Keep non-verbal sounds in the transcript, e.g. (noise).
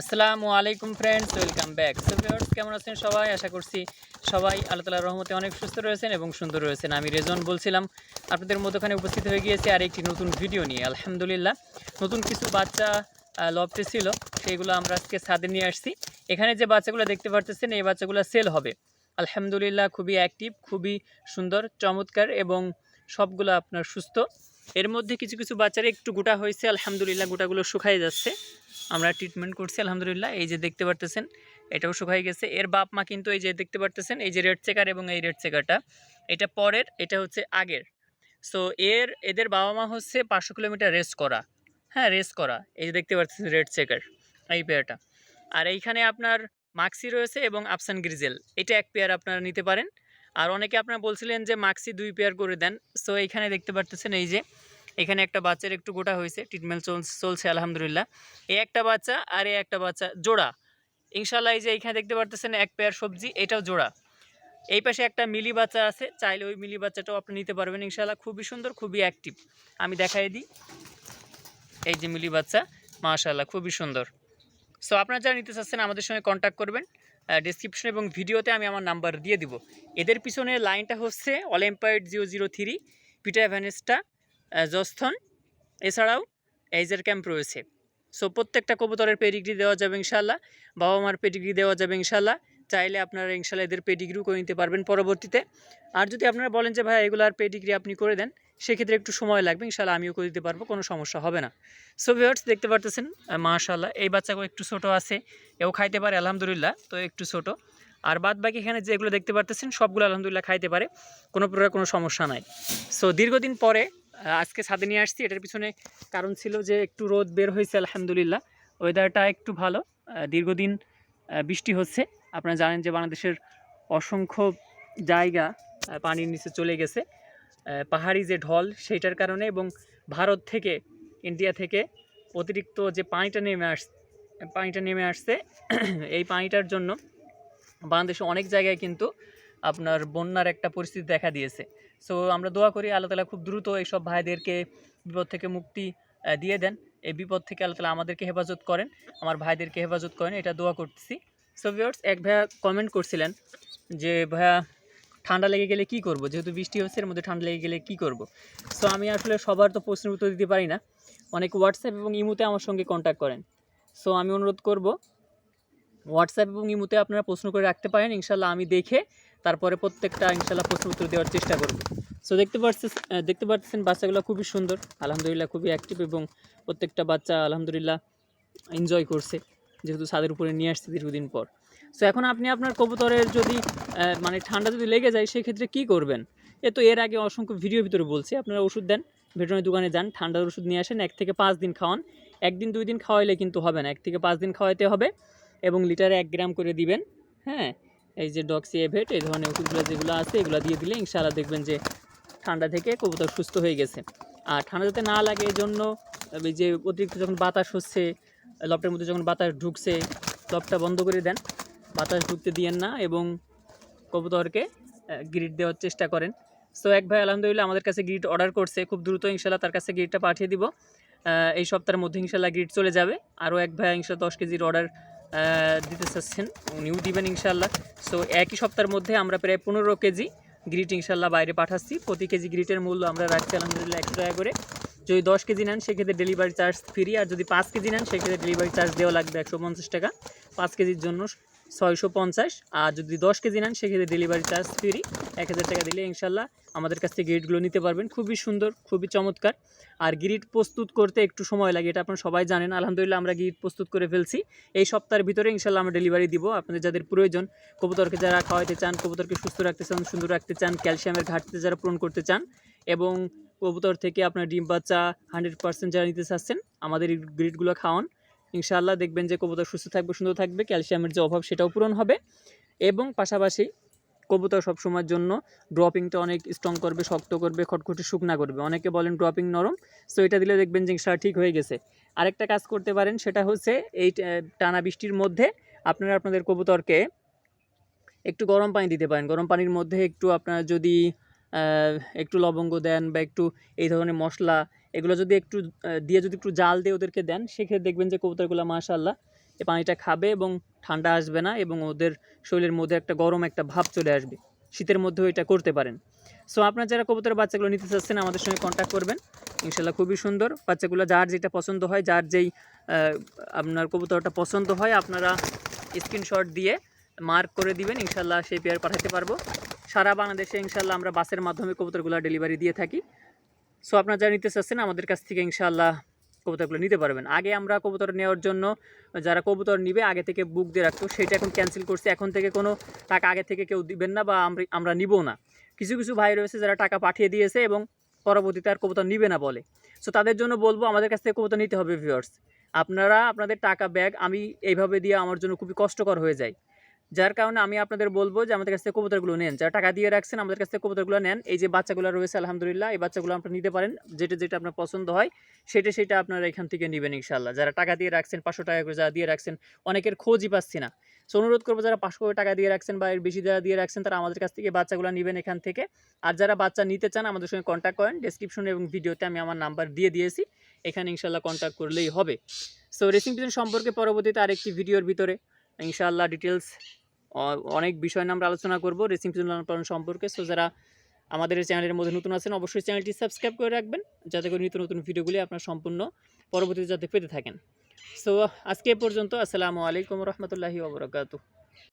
আসসালামু আলাইকুম friends welcome back so কেমন আছেন সবাই? আশা করছি সবাই আল্লাহ তালার রহমতে অনেক সুস্থ রয়েছেন এবং সুন্দর রয়েছেন। আমি রেজন বলছিলাম, আপনাদের মধ্যখানে উপস্থিত হয়ে গিয়েছি আর একটি নতুন ভিডিও নিয়ে, আলহামদুলিল্লাহ। নতুন কিছু বাচ্চা লফটে ছিল সেইগুলো আমরা আজকে ছাদে নিয়ে আসছি। এখানে যে বাচ্চাগুলো দেখতে পারতেছেন, এই বাচ্চাগুলো সেল হবে। আলহামদুলিল্লাহ, খুবই অ্যাক্টিভ খুবই সুন্দর, চমৎকার এবং সবগুলো আপনার সুস্থ। এর মধ্যে কিছু কিছু বাচ্চারা একটু গোটা হয়েছে, আলহামদুলিল্লাহ গোটাগুলো শুকাই যাচ্ছে। আমরা ট্রিটমেন্ট করছি, আলহামদুলিল্লাহ। এই যে দেখতে পারতেছেন, এটাও শুকাই গেছে। এর বাপ মা কিন্তু এই যে দেখতে পারতেছেন, এই যে রেড চেকার এবং এই রেড চেকারটা এটা পরের, এটা হচ্ছে আগের। সো এর, এদের বাবা মা হচ্ছে পাঁচশো কিলোমিটার রেস করা। হ্যাঁ রেস করা। এই যে দেখতে পাচ্ছেন রেড চেকার এই পেয়ারটা আর এইখানে আপনার মাক্সি রয়েছে এবং আফসান গ্রিজেল। এটা এক পেয়ার আপনারা নিতে পারেন। অনেকে আপনারা বলছিলেন যে মাক্সি দুই পেয়ার করে দেন। সো এইখানে দেখতে পারতেছেন এই যে, এখানে একটা বাচ্চার একটু গোটা হয়েছে ট্রিটমেন্ট চলছে আলহামদুলিল্লাহ। এই একটা বাচ্চা আর এই একটা বাচ্চা জোড়া। ইনশাল্লাহ এই যে এখানে দেখতে পারতেছেন এক পেয়ার সবজি, এটাও জোড়া। এই পাশে একটা মিলি বাচ্চা আছে, চাইলে ওই মিলি বাচ্চাটাও আপনি নিতে পারবেন ইনশাল্লাহ খুবই সুন্দর, খুবই অ্যাক্টিভ আমি দেখাই দিই। এই যে মিলি বাচ্চা মাশাল্লাহ খুবই সুন্দর। সো আপনারা যারা নিতে চাচ্ছেন, আমাদের সঙ্গে কন্ট্যাক্ট করবেন। ডিসক্রিপশন এবং ভিডিওতে আমি আমার নাম্বার দিয়ে দিব। এদের পিছনে লাইনটা হচ্ছে olympiad zero zero three Peter ভ্যানেস্টা জস্থন এছাড়াও এইজার ক্যাম্প রয়েছে। সো প্রত্যেকটা কবুতরের পেডিগ্রি দেওয়া যাবে ইনশাল্লাহ বাবা মার পেডিগ্রি দেওয়া যাবে ইনশাল্লাহ চাইলে আপনারা ইনশাল্লাহ এদের পেডিগ্রিও করে নিতে পারবেন পরবর্তীতে। আর যদি আপনারা বলেন যে, ভাই, এগুলার পেডিগ্রি আপনি করে দেন, সেক্ষেত্রে একটু সময় লাগবে, ইনশাল্লাহ আমিও করে দিতে পারব, কোনো সমস্যা হবে না। সো ভিওর্স দেখতে পারতেছেন মাশাল্লাহ এই বাচ্চাগুলো একটু ছোটো আছে, এও খাইতে পারে, আলহামদুলিল্লাহ, তো একটু ছোটো। আর বাদ বাকি এখানে যেগুলো দেখতে পারতেছেন, সবগুলো আলহামদুলিল্লাহ খাইতে পারে, কোনো প্রকার কোনো সমস্যা নাই। সো দীর্ঘদিন পরে আজকে ছাদে নিয়ে আসছি, এটার পিছনে কারণ ছিল যে, একটু রোদ বের হয়েছে, আলহামদুলিল্লাহ ওয়েদারটা একটু ভালো দীর্ঘদিন বৃষ্টি হচ্ছে। আপনারা জানেন যে বাংলাদেশের অসংখ্য জায়গা পানির নিচে চলে গেছে। পাহাড়ি যে ঢল, সেইটার কারণে এবং ভারত থেকে, ইন্ডিয়া থেকে অতিরিক্ত যে পানিটা নেমে আস, পানিটা নেমে আসছে, (clears throat) এই পানিটার জন্য বাংলাদেশে অনেক জায়গায় কিন্তু আপনার বন্যার একটা পরিস্থিতি দেখা দিয়েছে। সো আমরা দোয়া করি আল্লাহ তালা খুব দ্রুত এইসব ভাইদেরকে বিপদ থেকে মুক্তি দিয়ে দেন। এই বিপদ থেকে আল্লাহ তালা আমাদেরকে হেফাজত করেন, আমার ভাইদেরকে হেফাজত করেন, এটা দোয়া করতেছি। সো ভিওর্স এক ভাইয়া কমেন্ট করছিলেন যে, ভাইয়া, ঠান্ডা লেগে গেলে কি করব? যেহেতু বৃষ্টি হচ্ছে, এর মধ্যে ঠান্ডা লেগে গেলে কি করব? সো আমি আসলে সবার তো প্রশ্নের উত্তর দিতে পারি না। অনেক হোয়াটসঅ্যাপ এবং ইমুতে আমার সঙ্গে কন্ট্যাক্ট করেন। সো আমি অনুরোধ করব হোয়াটসঅ্যাপ এবং ইমুতে আপনারা প্রশ্ন করে রাখতে পারেন। ইনশাল্লাহ আমি দেখে তারপরে প্রত্যেকটা ইনশাল্লাহ প্রশ্ন উত্তর দেওয়ার চেষ্টা করব। সো দেখতে পাচ্ছেন দেখতে পাচ্ছেন বাচ্চাগুলো খুবই সুন্দর, আলহামদুলিল্লাহ খুবই অ্যাক্টিভ এবং প্রত্যেকটা বাচ্চা আলহামদুলিল্লাহ এনজয় করছে, যেহেতু ছাদের উপরে নিয়ে আসছে দীর্ঘদিন পর। সো এখন আপনি আপনার কবুতরের যদি মানে ঠান্ডা যদি লেগে যায়, সেক্ষেত্রে কী করবেন? এ তো এর আগে অসংখ্য ভিডিও ভিতরে বলছি, আপনারা ওষুধ দেন ভেটেরিনারি দোকানে যান, ঠান্ডার ওষুধ নিয়ে আসেন, এক থেকে পাঁচ দিন খাওয়ান, একদিন, দুই দিন খাওয়াইলে কিন্তু হবে না, এক থেকে পাঁচ দিন খাওয়াইতে হবে এবং লিটারে এক গ্রাম করে দিবেন হ্যাঁ? এই যে ডক্সি এভেট এই ধরনের ওষুধগুলো যেগুলো আছে, এগুলো দিয়ে দিলে ইনশাআল্লাহ দেখবেন যে ঠান্ডা থেকে কবুতর সুস্থ হয়ে গেছে। আর ঠান্ডা যাতে না লাগে এই জন্য যে অতিরিক্ত যখন বাতাস হচ্ছে লপটের মধ্যে যখন বাতাস ঢুকছে লপটা বন্ধ করে দেন। বাতাস ঢুকতে দিয়েন না এবং কবুতরকে গ্রিড দেওয়ার চেষ্টা করেন। সো এক ভাই আলহামদুলিল্লাহ আমাদের কাছে গ্রিড অর্ডার করছে। খুব দ্রুত ইনশাল্লাহ তার কাছে গ্রিডটা পাঠিয়ে দিব। এই সপ্তাহের মধ্যে ইনশাল্লাহ গ্রিড চলে যাবে। আরও এক ভাই ইনশাল্লাহ দশ কেজির অর্ডার দিতে চাচ্ছেন। উনিও দিবেন ইনশাল্লাহ সো একই সপ্তাহের মধ্যে আমরা প্রায় পনেরো কেজি গ্রিট ইনশাল্লাহ বাইরে পাঠাচ্ছি। প্রতি কেজি গ্রিটের মূল্য আমরা রাখছি, আলহামদুলিল্লাহ একশো টাকা করে। যদি দশ কেজি নেন, সেক্ষেত্রে ডেলিভারি চার্জ ফ্রি আর যদি পাঁচ কেজি নেন, সেক্ষেত্রে ডেলিভারি চার্জ দেওয়া লাগবে একশো পঞ্চাশ টাকা। পাঁচ কেজির জন্য ছয়শো পঞ্চাশ। আর যদি দশ কেজি নেন, সেক্ষেত্রে ডেলিভারি চার্জ ফ্রি এক হাজার টাকা দিলে ইনশাল্লাহ আমাদের কাছ থেকে গ্রিডগুলো নিতে পারবেন। খুবই সুন্দর, খুবই চমৎকার। আর গ্রিড প্রস্তুত করতে একটু সময় লাগে, এটা আপনারা সবাই জানেন। আলহামদুলিল্লাহ আমরা গ্রিড প্রস্তুত করে ফেলছি। এই সপ্তাহের ভিতরে ইনশাল্লাহ আমরা ডেলিভারি দিব। আপনাদের যাদের প্রয়োজন, কবুতরকে যারা খাওয়াইতে চান, কবুতরকে সুস্থ রাখতে চান, সুন্দর রাখতে চান ক্যালসিয়ামের ঘাটতি যারা পূরণ করতে চান, এবং কবুতর থেকে আপনার ডিম বাচ্চা হান্ড্রেড পার্সেন্ট যারা নিতে চাচ্ছেন, আমাদের গ্রিডগুলো খাওয়ান। ইনশাআল্লাহ দেখবেন যে কবুতর সুস্থ থাকবে, সুন্দর থাকবে, ক্যালসিয়ামের যে অভাব সেটাও পূরণ হবে। এবং পাশাপাশি কবুতর সবসময়ের জন্য ড্রপিংটা অনেক স্ট্রং করবে, শক্ত করবে, খটখটি শুকনা করবে। অনেকে বলেন ড্রপিং নরম সো এটা দিলে দেখবেন যে ইনশাল্লাহ ঠিক হয়ে গেছে। আরেকটা কাজ করতে পারেন, সেটা হচ্ছে এই টানা বৃষ্টির মধ্যে আপনারা আপনাদের কবুতরকে একটু গরম পানি দিতে পারেন। গরম পানির মধ্যে একটু আপনারা যদি একটু লবঙ্গ দেন বা একটু এই ধরনের মশলা, এগুলো যদি একটু দিয়ে যদি একটু জাল দিয়ে ওদেরকে দেন, সেক্ষেত্রে দেখবেন যে কবুতরগুলো মাশাল্লাহ এই পানিটা খাবে এবং ঠান্ডা আসবে না এবং ওদের শরীরের মধ্যে একটা গরম একটা ভাব চলে আসবে। শীতের মধ্যেও এটা করতে পারেন। সো আপনার যারা কবুতরের বাচ্চাগুলো নিতে চাচ্ছেন, আমাদের সঙ্গে কন্ট্যাক্ট করবেন। ইনশাল্লাহ খুবই সুন্দর। বাচ্চাগুলো যার যেটা পছন্দ হয়, যার যেই আপনার কবুতরটা পছন্দ হয়, আপনারা স্ক্রিনশট দিয়ে মার্ক করে দিবেন। ইনশাল্লাহ সেই পেয়ার পাঠাতে পারব। সারা বাংলাদেশে ইনশাল্লাহ আমরা বাসের মাধ্যমে কবুতরগুলো ডেলিভারি দিয়ে থাকি। সো আপনারা যারা নিতে চাচ্ছেন, আমাদের কাছ থেকে ইনশাল্লাহ কবুতরগুলো নিতে পারবেন। আগে আমরা কবুতর নেওয়ার জন্য, যারা কবুতর নিবে, আগে থেকে বুক দিয়ে রাখতো সেটা এখন ক্যান্সেল করছে। এখন থেকে কোনো টাকা আগে থেকে কেউ দিবেন না বা আমরা- নিব না। কিছু কিছু ভাই রয়েছে যারা টাকা পাঠিয়ে দিয়েছে এবং পরবর্তীতে আর কবুতর নিবে না বলে। সো তাদের জন্য বলব, আমাদের কাছ থেকে কবুতর নিতে হবে ভিউয়ার্স আপনারা, আপনাদের টাকা ব্যাগ আমি এইভাবে দিয়ে আমার জন্য খুবই কষ্টকর হয়ে যায়। যার কারণে আমি আপনাদের বলব যে আমাদের কাছ থেকে কবুতরগুলো নেন। যারা টাকা দিয়ে রাখছেন, আমাদের কাছ থেকে কবুতরগুলো নেন। এই যে বাচ্চাগুলো রয়েছে, আলহামদুলিল্লাহ, এই বাচ্চাগুলো আপনারা নিতে পারেন। যেটা যেটা আপনার পছন্দ হয়, সেটা সেটা আপনারা এখান থেকে নেবেন ইনশাল্লাহ যারা টাকা দিয়ে রাখছেন, পাঁচশো টাকা করে যারা দিয়ে রাখছেন, অনেকের খোঁজই পাচ্ছি না। সো অনুরোধ করব, যারা পাঁচশো করে টাকা দিয়ে রাখছেন বা এর বেশি যারা দিয়ে রাখছেন, তারা আমাদের কাছ থেকে বাচ্চাগুলো নেবেন এখান থেকে। আর যারা বাচ্চা নিতে চান, আমাদের সঙ্গে কন্ট্যাক্ট করেন। ডেসক্রিপশনে এবং ভিডিওতে আমি আমার নাম্বার দিয়ে দিয়েছি। এখানে ইনশাল্লাহ কন্ট্যাক্ট করলেই হবে। সো রেসিং পিজন সম্পর্কে পরবর্তীতে আরেকটি ভিডিওর ভিতরে। ইনশাআল্লাহ ডিটেলস অনেক বিষয় নিয়ে আমরা আলোচনা করব রেসিং লালন পালন সম্পর্কে। সো যারা আমাদের এই চ্যানেলের মধ্যে নতুন আছেন, অবশ্যই চ্যানেলটি সাবস্ক্রাইব করে রাখবেন, যাতে করে নিত্য নতুন ভিডিওগুলি আপনার সম্পূর্ণ পরবর্তীতে যাতে পেতে থাকেন। সো আজকে পর্যন্ত, আসসালামু আলাইকুম রহমতুল্লাহি ওবরাকাতু